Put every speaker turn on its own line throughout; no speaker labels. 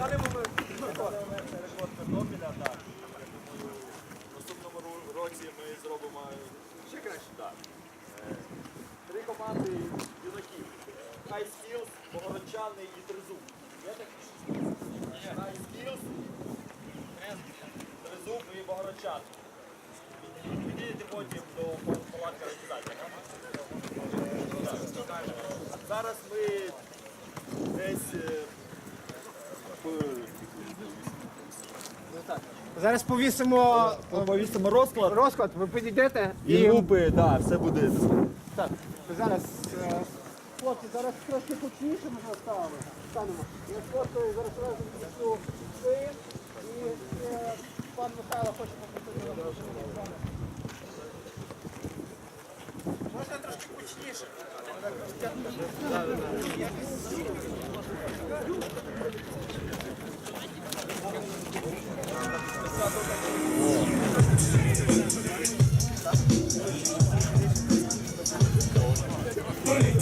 В наступному році ми зробимо Три команди юнаків. High Skills, Богородчани і Тризуб. Є такі? Тризуб і Богородчани. Підійдете потім до палатки. Зараз ми десь е,
Зараз повісимо
повісимо розклад
розклад, ви підійдете
і групи, так, все буде.
Так, зараз е, хлопці, зараз трошки почніше ми ставимо. Станемо. Я сфоткаю зараз разом віднесу цим і е, пан Михайло хоче попросити вас. Можна трошки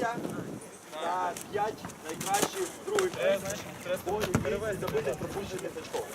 місця та 5 найкращих других місць. Перевезти забити пропущених очков.